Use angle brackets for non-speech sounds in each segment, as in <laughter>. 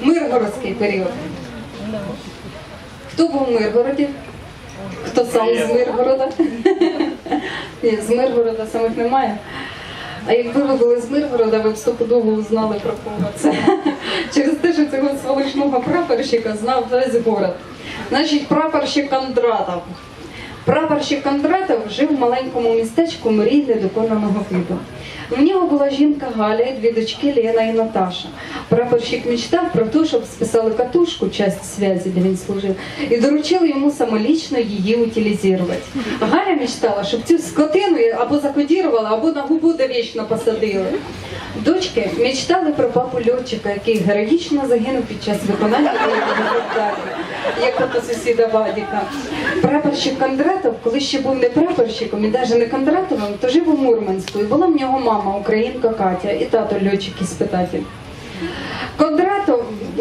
Миргородський період. Хто був в Миргороді? Хто сам з Миргорода? <laughs> Ні, з Миргорода самих немає. А якби ви були з Миргорода, ви б стопудово узнали про кого це. <laughs> Через те, що цього сволочного прапорщика знав весь город. Значить, прапорщик Кондратов. Прапорщик Кондратов жив в маленькому містечку мрій недоконаного виду. В нього була жінка Галя і дві дочки Лена і Наташа. Прапорщик мечтав про те, щоб списали катушку, часть связі, де він служив, і доручили йому самолічно її утилізувати. Галя мечтала, щоб цю скотину або закодірували, або на губу довічно посадили. Дочки мечтали про папу льотчика, який героїчно загинув під час виконання як от у сусіда Вадіка. Прапорщик Кондратов, коли ще був не прапорщиком і навіть не Кондратовим, то жив у Мурманську, і була в нього мама, українка Катя, і тато льотчик іспитатель. Кондратов,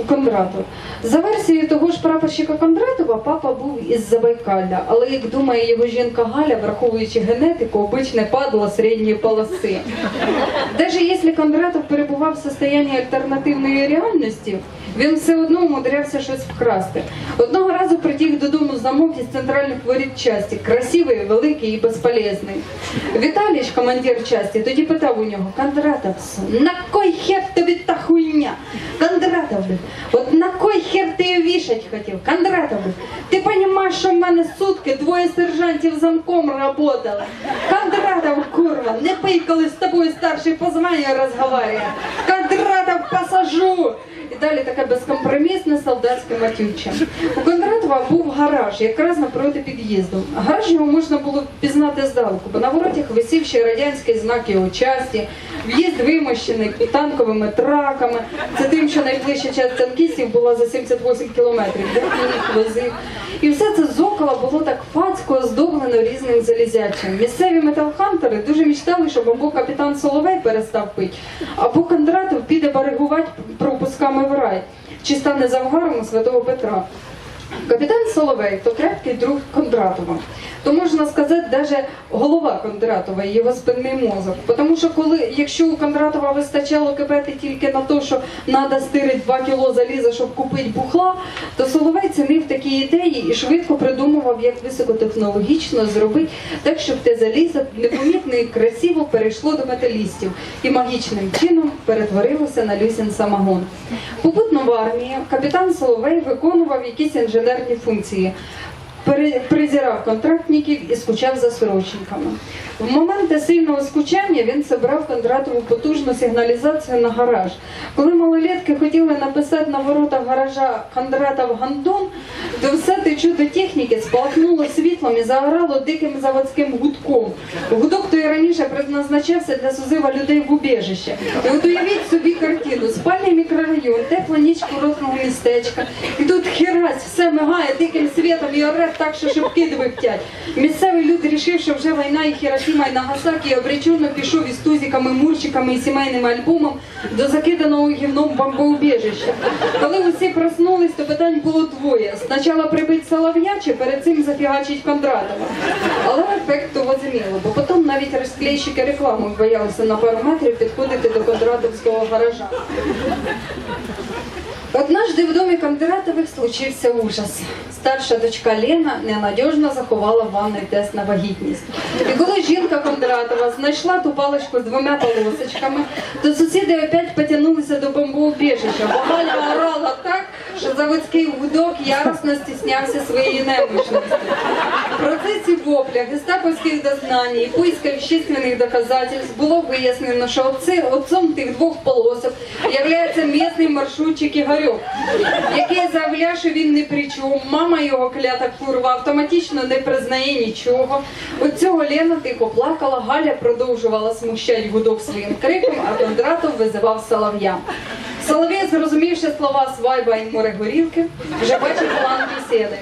Кондратов. За версією того ж прапорщика Кондратова, папа був із Забайкалля, але як думає його жінка Галя, враховуючи генетику, обичне падло середньої полоси. Даже якщо Кондратов перебував в состоянні альтернативної реальності, він все одно умудрявся щось вкрасти. Одного разу притіг додому замок із центральних воріт часті, красивий, великий і безполезний. Віталіч, командир часті, тоді питав у нього: Кондратов, на кой хер тобі та хуйня? Кондратов, от на кой хер ти її вішать хотів? Кондратов, ти розумієш, що в мене сутки двоє сержантів замком работали? Кондратов, курва, не пий, коли з тобою старший по званню. Кондратов, посажу! Далі таке безкомпромісне солдатське матюче. У Кондратова був гараж, якраз напроти під'їзду. Гараж його можна було впізнати здалеку, бо на воротях висів ще радянський знак його часті, в'їзд вимощений танковими траками. Це тим, що найближча частина танкістів була за 78 кілометрів, де їх возив. І все це зоколо було так фацько оздоблено різним залізячим. Місцеві металхантери дуже мечтали, щоб або капітан Соловей перестав пити, або Кондратов піде баригувати пропусками рай, чи стане завгаром у святого Петра. Капітан Соловей то крепкий друг Кондратова. То можна сказати, навіть голова Кондратова його спинний мозок. Тому що коли, якщо у Кондратова вистачало кипети тільки на те, що треба стирити 2 кіло заліза, щоб купити бухла, то Соловей цінив такі ідеї і швидко придумував, як високотехнологічно зробити так, щоб те залізо непомітно і красиво перейшло до металістів і магічним чином перетворилося на люсін самогон. Попутно в армії капітан Соловей виконував якісь інженерні функції. Презирав контрактників і скучав за сорочниками. В моменти сильного скучання він зібрав Кондратову потужну сигналізацію на гараж. Коли малолетки хотіли написати на воротах гаража Кондратов Гандон, то все те чудо техніки спалахнуло світлом і загорало диким заводським гудком. Гудок той раніше предназначався для сузива людей в убіжище. І от уявіть собі картину: спальний мікрорайон, тепла ніч курортного містечка. І тут херась, все мигає диким світом і оре так, що шибки двихтять. Місцеві люди, рішив, що вже війна і Хіросіма і Нагасакі, обреченно пішов із тузиками, мурчиками і сімейним альбомом до закиданого гівном бомбоубіжища. Коли усі проснулись, то питань було двоє. Спочатку прибить Солов'я чи перед цим зафігачить Кондратова. Але ефект того заміло, бо потім навіть розклейщики реклами боялися на пару метрів підходити до Кондратовського гаража. Однажды в домі Кондратовых случився ужас. Старша дочка Лена ненадіжно заховала в ванной тест на вагітність. І коли жінка Кондратова знайшла ту паличку з двома полосочками, то сусіди опять потягнулися до бомбоубіжища, бо Галя орала що заводський гудок яростно стіснявся своєї немощності. В процесі вопля, гестаповських дознань і поиска вещественних доказательств було вияснено, що отце, отцом тих двох полосок являється місний маршрутчик Ігорьок, який заявляє, що він не при чому. Мама його клята курва автоматично не признає нічого. От цього Лена тихо плакала, Галя продовжувала смущати гудок своїм криком, а Кондратов визивав солов'я. Соловей, зрозумівши слова свайба і море горілки, вже бачив план бесіди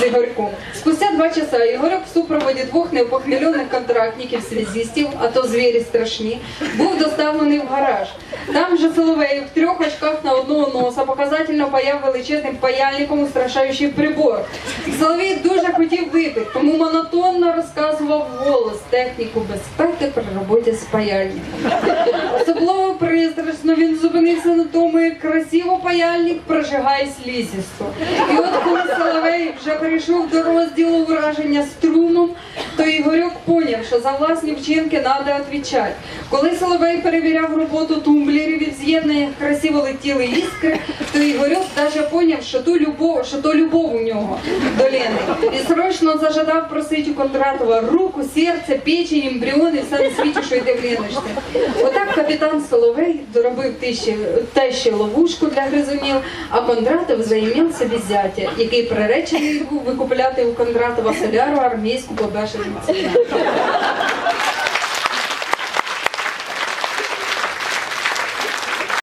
з Ігорьком. Спустя два часа Ігорьок в супроводі двох неупохмільоних контрактників связистів, а то звірі страшні, був доставлений в гараж. Там же Соловей в трьох очках на одного носа показательно паяв величезним паяльником устрашаючий прибор. Соловей дуже хотів випити, тому монотонно розказував голос техніку безпеки при роботі з паяльником. Особливо пристрасно він зупинився на тому, як красиво паяльник прожигає слізісту. І от коли Соловей вже перейшов до розділу враження струмом, то Ігорьок поняв, що за власні вчинки треба відповідати. Коли Соловей перевіряв роботу тумблерів і в з'єднаннях красиво летіли іскри, то Ігорьок навіть поняв, що ту любов, що то любов у нього до Лени. І срочно зажадав просити у Кондратова руку, серце, печень, ембріони, все на світі, що йде в Леночці. Отак капітан Соловей доробив те ще ловушку для гризунів, а Кондратов займав собі зятя, який приречений був викупляти у Кондратова соляру армійську по бешеному ціні.